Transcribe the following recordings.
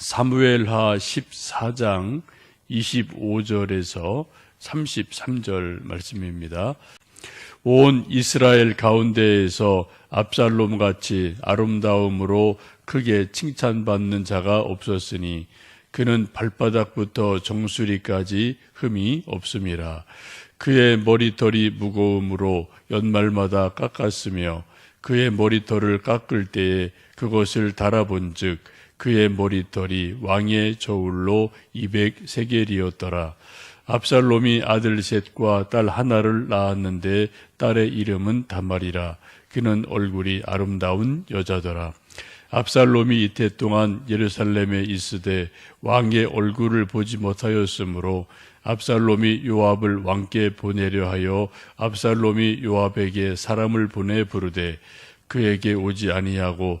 사무엘하 14장 25절에서 33절 말씀입니다. 온 이스라엘 가운데에서 압살롬 같이 아름다움으로 크게 칭찬받는 자가 없었으니 그는 발바닥부터 정수리까지 흠이 없음이라. 그의 머리털이 무거움으로 연말마다 깎았으며 그의 머리털을 깎을 때에 그것을 달아본즉 그의 머리털이 왕의 저울로 200세겔이었더라. 압살롬이 아들 셋과 딸 하나를 낳았는데 딸의 이름은 다말이라. 그는 얼굴이 아름다운 여자더라. 압살롬이 이태 동안 예루살렘에 있으되 왕의 얼굴을 보지 못하였으므로 압살롬이 요압을 왕께 보내려 하여 압살롬이 요압에게 사람을 보내 부르되 그에게 오지 아니하고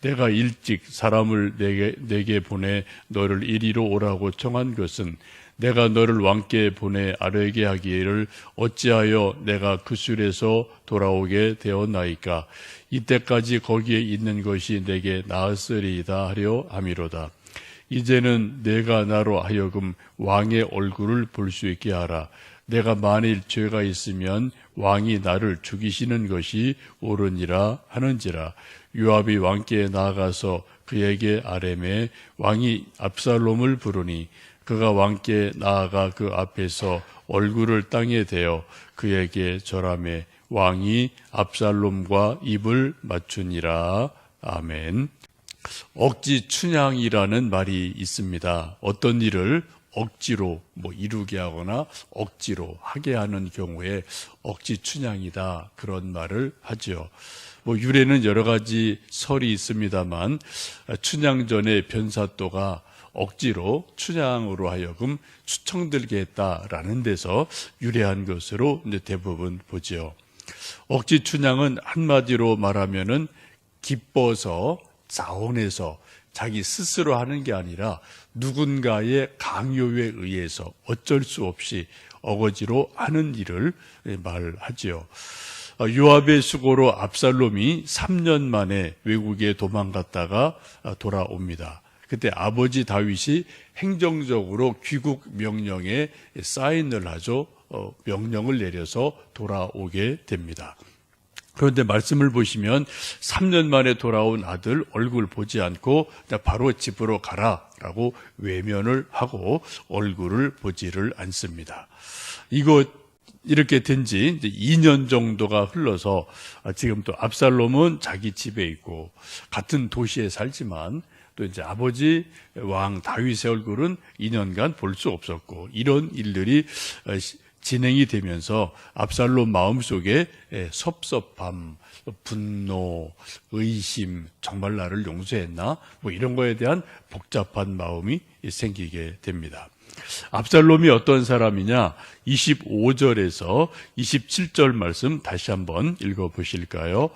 내가 일찍 사람을 내게, 내게 보내 너를 이리로 오라고 청한 것은 내가 너를 왕께 보내 아뢰게 하기를 어찌하여 내가 그 술에서 돌아오게 되었나이까? 이때까지 거기에 있는 것이 내게 나았으리이다 하려 함이로다. 이제는 내가 나로 하여금 왕의 얼굴을 볼 수 있게 하라. 내가 만일 죄가 있으면 왕이 나를 죽이시는 것이 옳으니라 하는지라 요압이 왕께 나아가서 그에게 아뢰매 왕이 압살롬을 부르니 그가 왕께 나아가 그 앞에서 얼굴을 땅에 대어 그에게 절함에 왕이 압살롬과 입을 맞추니라 아멘. 억지 춘향이라는 말이 있습니다. 어떤 일을 억지로 뭐 이루게 하거나 억지로 하게 하는 경우에 억지 춘향이다 그런 말을 하지요. 뭐 유래는 여러 가지 설이 있습니다만 춘향전의 변사또가 억지로 춘향으로 하여금 추청들게 했다라는 데서 유래한 것으로 이제 대부분 보지요. 억지 춘향은 한마디로 말하면은 기뻐서 자원해서 자기 스스로 하는 게 아니라 누군가의 강요에 의해서 어쩔 수 없이 어거지로 하는 일을 말하지요. 요압의 수고로 압살롬이 3년 만에 외국에 도망갔다가 돌아옵니다. 그때 아버지 다윗이 행정적으로 귀국 명령에 사인을 하죠. 어, 명령을 내려서 돌아오게 됩니다. 그런데 말씀을 보시면 3년 만에 돌아온 아들 얼굴 보지 않고 바로 집으로 가라라고 외면을 하고 얼굴을 보지를 않습니다. 이거 이렇게 된 지 2년 정도가 흘러서 지금 또 압살롬은 자기 집에 있고 같은 도시에 살지만 또 이제 아버지 왕 다윗의 얼굴은 2년간 볼 수 없었고 이런 일들이 진행이 되면서 압살롬 마음속에 섭섭함, 분노, 의심, 정말 나를 용서했나? 뭐 이런 거에 대한 복잡한 마음이 생기게 됩니다. 압살롬이 어떤 사람이냐? 25절에서 27절 말씀 다시 한번 읽어 보실까요?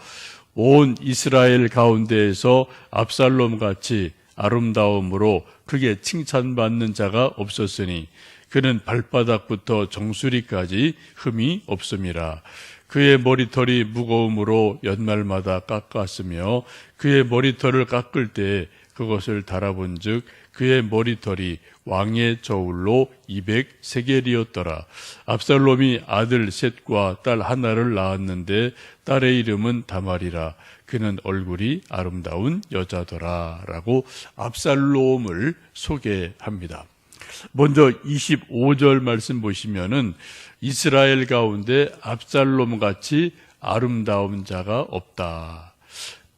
온 이스라엘 가운데에서 압살롬 같이 아름다움으로 크게 칭찬받는 자가 없었으니 그는 발바닥부터 정수리까지 흠이 없음이라. 그의 머리털이 무거움으로 연말마다 깎았으며 그의 머리털을 깎을 때 그것을 달아본 즉 그의 머리털이 왕의 저울로 200세겔이었더라. 압살롬이 아들 셋과 딸 하나를 낳았는데 딸의 이름은 다말이라. 그는 얼굴이 아름다운 여자더라. 라고 압살롬을 소개합니다. 먼저 25절 말씀 보시면은 이스라엘 가운데 압살롬 같이 아름다운 자가 없다.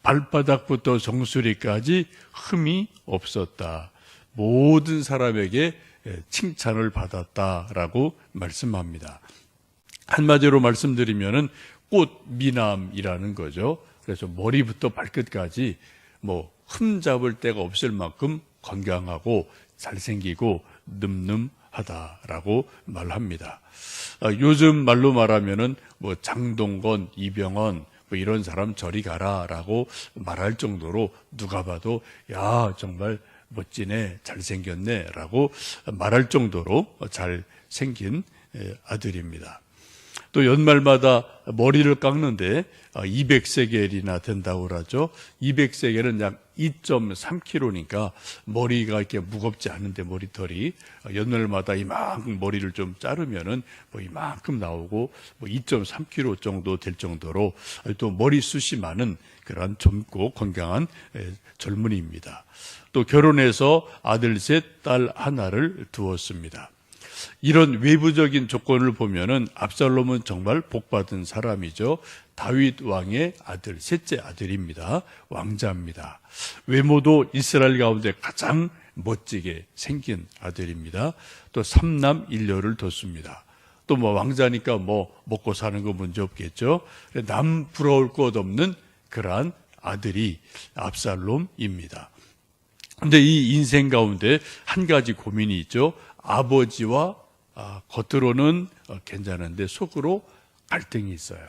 발바닥부터 정수리까지 흠이 없었다. 모든 사람에게 칭찬을 받았다라고 말씀합니다. 한마디로 말씀드리면은 꽃 미남이라는 거죠. 그래서 머리부터 발끝까지 뭐 흠잡을 데가 없을 만큼 건강하고 잘생기고 늠름하다라고 말합니다. 아, 요즘 말로 말하면은 뭐 장동건, 이병헌 뭐 이런 사람 저리 가라라고 말할 정도로 누가 봐도 야 정말 멋지네 잘생겼네라고 말할 정도로 잘 생긴 아들입니다. 또 연말마다 머리를 깎는데 200세겔이나 된다고 그러죠. 200세겔은 약 2.3kg니까 머리가 이렇게 무겁지 않은데 머리털이 연날마다 이만큼 머리를 좀 자르면은 뭐 이만큼 나오고 뭐 2.3kg 정도 될 정도로 또 머리숱이 많은 그런 젊고 건강한 젊은이입니다. 또 결혼해서 아들 셋, 딸 하나를 두었습니다. 이런 외부적인 조건을 보면은 압살롬은 정말 복받은 사람이죠. 다윗 왕의 아들, 셋째 아들입니다. 왕자입니다. 외모도 이스라엘 가운데 가장 멋지게 생긴 아들입니다. 또 삼남 일녀를 뒀습니다. 또 뭐 왕자니까 뭐 먹고 사는 거 문제 없겠죠. 남 부러울 것 없는 그러한 아들이 압살롬입니다. 근데 이 인생 가운데 한 가지 고민이 있죠. 아버지와 아, 겉으로는 어, 괜찮은데 속으로 갈등이 있어요.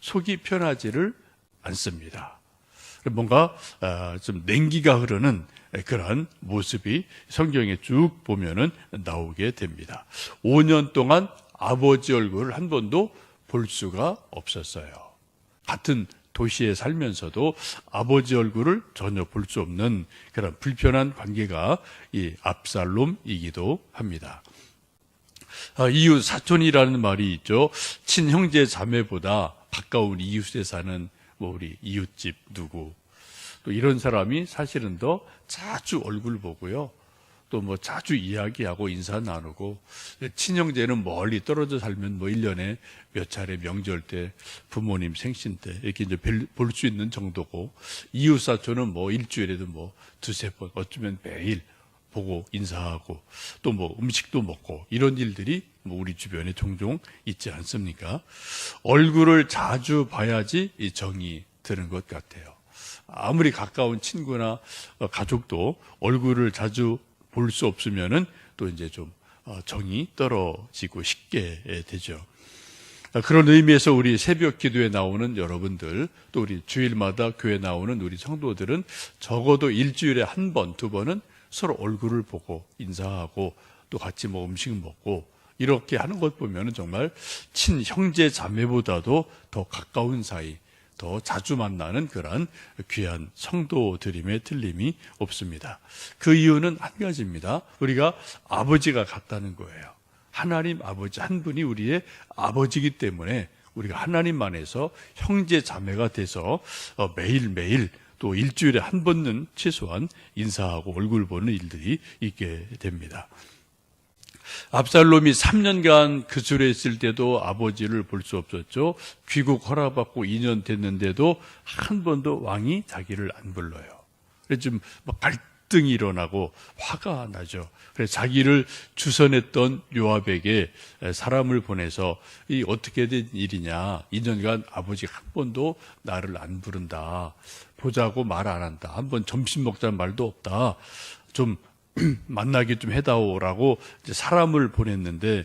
속이 편하지를 않습니다. 뭔가 아, 좀 냉기가 흐르는 그러한 모습이 성경에 쭉 보면은 나오게 됩니다. 5년 동안 아버지 얼굴을 한 번도 볼 수가 없었어요. 같은 도시에 살면서도 아버지 얼굴을 전혀 볼 수 없는 그런 불편한 관계가 이 압살롬이기도 합니다. 아, 이웃 사촌이라는 말이 있죠. 친형제 자매보다 가까운 이웃에 사는 뭐 우리 이웃집 누구 또 이런 사람이 사실은 더 자주 얼굴 보고요. 또 뭐 자주 이야기하고 인사 나누고 친형제는 멀리 떨어져 살면 뭐 1년에 몇 차례 명절 때 부모님 생신 때 이렇게 이제 볼 수 있는 정도고 이웃 사촌은 뭐 일주일에도 뭐 두세 번 어쩌면 매일 보고 인사하고 또 뭐 음식도 먹고 이런 일들이 뭐 우리 주변에 종종 있지 않습니까? 얼굴을 자주 봐야지 이 정이 드는 것 같아요. 아무리 가까운 친구나 어, 가족도 얼굴을 자주 볼 수 없으면은 또 이제 좀 어, 정이 떨어지고 쉽게 되죠. 그런 의미에서 우리 새벽 기도에 나오는 여러분들, 또 우리 주일마다 교회 나오는 우리 성도들은 적어도 일주일에 한 번, 두 번은 서로 얼굴을 보고 인사하고 또 같이 뭐 음식 먹고 이렇게 하는 것 보면 정말 친형제 자매보다도 더 가까운 사이, 더 자주 만나는 그러한 귀한 성도들임에 틀림이 없습니다. 그 이유는 한 가지입니다. 우리가 아버지가 같다는 거예요. 하나님 아버지 한 분이 우리의 아버지이기 때문에 우리가 하나님 안에서 형제 자매가 돼서 어, 매일매일 또 일주일에 한 번은 최소한 인사하고 얼굴 보는 일들이 있게 됩니다. 압살롬이 3년간 그 줄에 있을 때도 아버지를 볼 수 없었죠. 귀국 허락받고 2년 됐는데도 한 번도 왕이 자기를 안 불러요. 그래서 좀 갈등이 일어나고 화가 나죠. 그래서 자기를 주선했던 요압에게 사람을 보내서 이 어떻게 된 일이냐. 2년간 아버지 한 번도 나를 안 부른다. 보자고 말 안 한다. 한 번 점심 먹자는 말도 없다. 좀 만나게 좀 해다오라고 사람을 보냈는데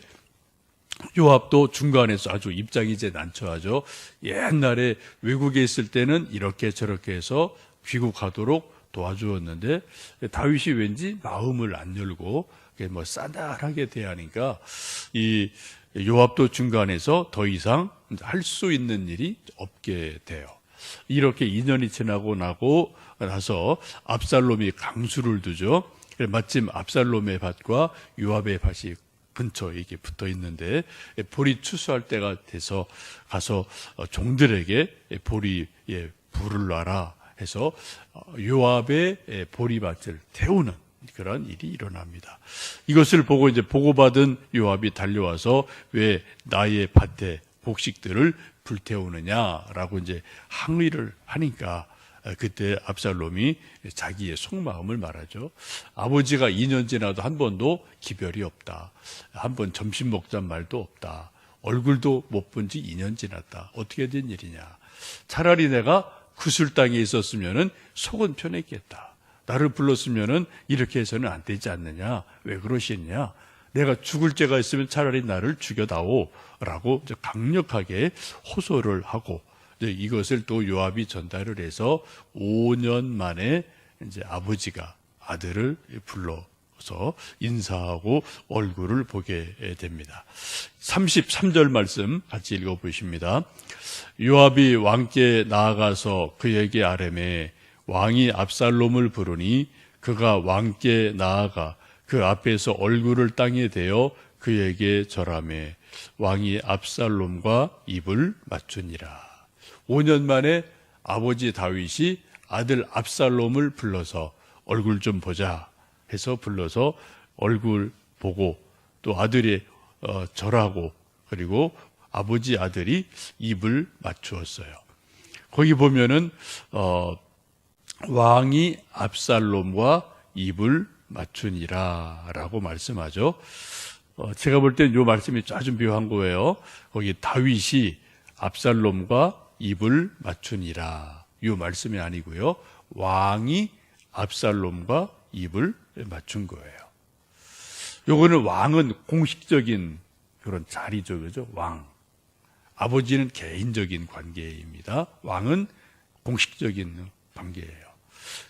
요압도 중간에서 아주 입장이 이제 난처하죠. 옛날에 외국에 있을 때는 이렇게 저렇게 해서 귀국하도록 도와주었는데 다윗이 왠지 마음을 안 열고 뭐 싸늘하게 대하니까 이 요압도 중간에서 더 이상 할 수 있는 일이 없게 돼요. 이렇게 2년이 지나고 나고 나서 압살롬이 강수를 두죠. 마침 압살롬의 밭과 요압의 밭이 근처에 이게 붙어 있는데 보리 추수할 때가 돼서 가서 종들에게 보리에 불을 놔라 해서 요압의 보리밭을 태우는 그런 일이 일어납니다. 이것을 보고 이제 보고받은 요압이 달려와서 왜 나의 밭에 복식들을 불태우느냐라고 이제 항의를 하니까 그때 압살롬이 자기의 속마음을 말하죠. 아버지가 2년 지나도 한 번도 기별이 없다. 한 번 점심 먹잔 말도 없다. 얼굴도 못 본 지 2년 지났다. 어떻게 된 일이냐. 차라리 내가 구슬 땅에 있었으면 속은 편했겠다. 나를 불렀으면은 이렇게 해서는 안 되지 않느냐? 왜 그러시느냐? 내가 죽을 죄가 있으면 차라리 나를 죽여다오 라고 이제 강력하게 호소를 하고 이제 이것을 또 요압이 전달을 해서 5년 만에 이제 아버지가 아들을 불러서 인사하고 얼굴을 보게 됩니다. 33절 말씀 같이 읽어 보십니다. 요압이 왕께 나아가서 그에게 아뢰매 왕이 압살롬을 부르니 그가 왕께 나아가 그 앞에서 얼굴을 땅에 대어 그에게 절하매 왕이 압살롬과 입을 맞추니라. 5년 만에 아버지 다윗이 아들 압살롬을 불러서 얼굴 좀 보자 해서 불러서 얼굴 보고 또 아들이 어, 절하고 그리고 아버지 아들이 입을 맞추었어요. 거기 보면은 어, 왕이 압살롬과 입을 맞추니라라고 말씀하죠. 어, 제가 볼땐이 말씀이 아주 묘한 거예요. 거기 다윗이 압살롬과 입을 맞추니라. 이 말씀이 아니고요. 왕이 압살롬과 입을 맞춘 거예요. 요거는 왕은 공식적인 그런 자리죠. 그죠? 왕. 아버지는 개인적인 관계입니다. 왕은 공식적인 관계예요.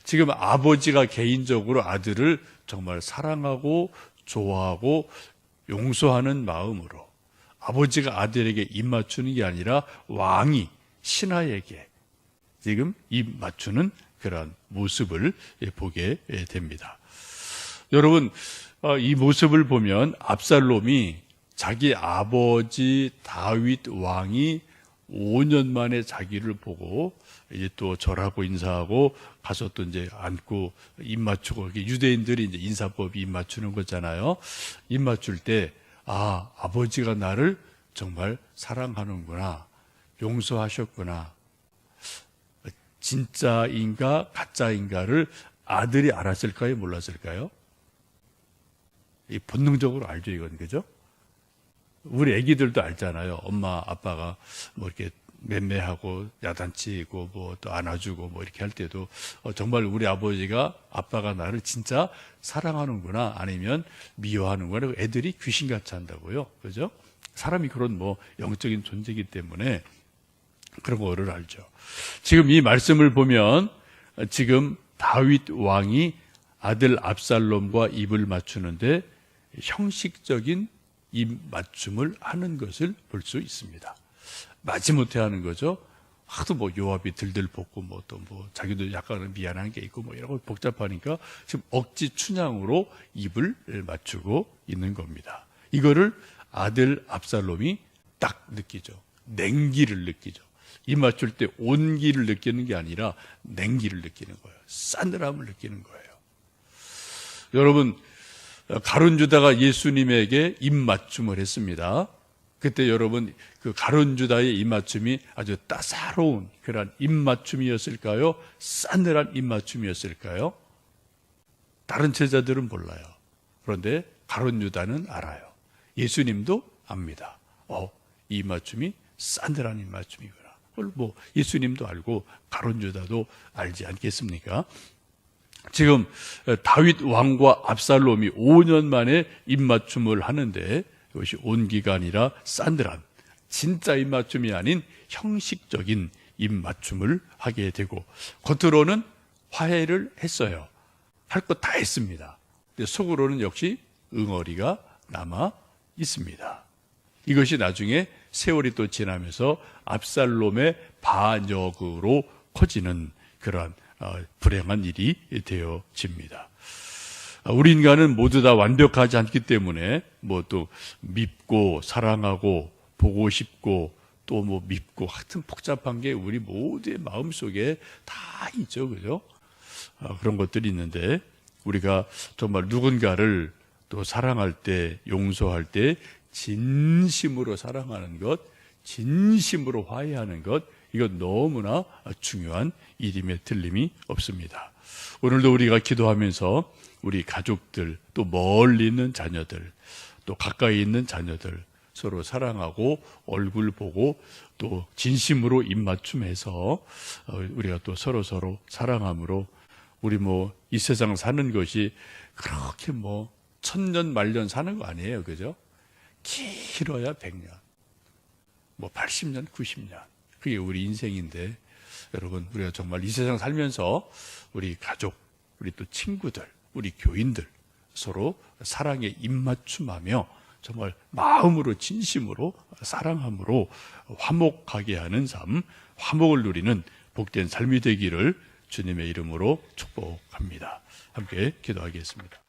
지금 아버지가 개인적으로 아들을 정말 사랑하고 좋아하고 용서하는 마음으로 아버지가 아들에게 입 맞추는 게 아니라 왕이 신하에게 지금 입 맞추는 그런 모습을 보게 됩니다. 여러분, 어, 이 모습을 보면 압살롬이 자기 아버지 다윗 왕이 5년 만에 자기를 보고 이제 또 절하고 인사하고 가서 또 이제 앉고 입 맞추고 유대인들이 이제 인사법이 입 맞추는 거잖아요. 입 맞출 때 아, 아버지가 나를 정말 사랑하는구나. 용서하셨구나. 진짜인가 가짜인가를 아들이 알았을까요? 몰랐을까요? 이 본능적으로 알죠, 이건 그죠? 우리 애기들도 알잖아요. 엄마, 아빠가 뭐 이렇게 맴매하고 야단치고 뭐 또 안아주고 뭐 이렇게 할 때도 어, 정말 우리 아버지가 아빠가 나를 진짜 사랑하는구나 아니면 미워하는구나 애들이 귀신같이 한다고요. 그죠? 사람이 그런 뭐 영적인 존재이기 때문에 그런 거를 알죠. 지금 이 말씀을 보면 지금 다윗 왕이 아들 압살롬과 입을 맞추는데 형식적인 입 맞춤을 하는 것을 볼 수 있습니다. 마지못해 하는 거죠. 하도 뭐 요압이 들들 볶고 뭐 또뭐 자기도 약간 미안한 게 있고 뭐 이런 거 복잡하니까 지금 억지 춘향으로 입을 맞추고 있는 겁니다. 이거를 아들 압살롬이 딱 느끼죠. 냉기를 느끼죠. 입 맞출 때 온기를 느끼는 게 아니라 냉기를 느끼는 거예요. 싸늘함을 느끼는 거예요. 여러분 가론 주다가 예수님에게 입맞춤을 했습니다. 그때 여러분 그 가론 주다의 입맞춤이 아주 따사로운 그런 입맞춤이었을까요? 싸늘한 입맞춤이었을까요? 다른 제자들은 몰라요. 그런데 가론 유다는 알아요. 예수님도 압니다. 어, 이 맞춤이 싸늘한 입맞춤이구나. 그걸 뭐 예수님도 알고 가론 유다도 알지 않겠습니까? 지금 다윗 왕과 압살롬이 5년 만에 입맞춤을 하는데 이것이 온기가 아니라 싸늘한 진짜 입맞춤이 아닌 형식적인 입맞춤을 하게 되고 겉으로는 화해를 했어요. 할 것 다 했습니다. 근데 속으로는 역시 응어리가 남아 있습니다. 이것이 나중에 세월이 또 지나면서 압살롬의 반역으로 커지는 그러한 어, 불행한 일이 되어집니다. 아, 우리 인간은 모두 다 완벽하지 않기 때문에 뭐 또 밉고 사랑하고 보고 싶고 또 뭐 밉고 하여튼 복잡한 게 우리 모두의 마음 속에 다 있죠, 그죠? 아, 그런 것들이 있는데 우리가 정말 누군가를 또 사랑할 때, 용서할 때 진심으로 사랑하는 것, 진심으로 화해하는 것, 이건 너무나 중요한 일임에 틀림이 없습니다. 오늘도 우리가 기도하면서 우리 가족들, 또 멀리 있는 자녀들, 또 가까이 있는 자녀들 서로 사랑하고 얼굴 보고 또 진심으로 입맞춤해서 어, 우리가 또 서로 서로 사랑함으로 우리 뭐 이 세상 사는 것이 그렇게 뭐 천년 만년 사는 거 아니에요. 그죠? 길어야 100년. 뭐 80년, 90년. 그게 우리 인생인데 여러분 우리가 정말 이 세상 살면서 우리 가족, 우리 또 친구들, 우리 교인들 서로 사랑에 입맞춤하며 정말 마음으로 진심으로 사랑함으로 화목하게 하는 삶, 화목을 누리는 복된 삶이 되기를 주님의 이름으로 축복합니다. 함께 기도하겠습니다.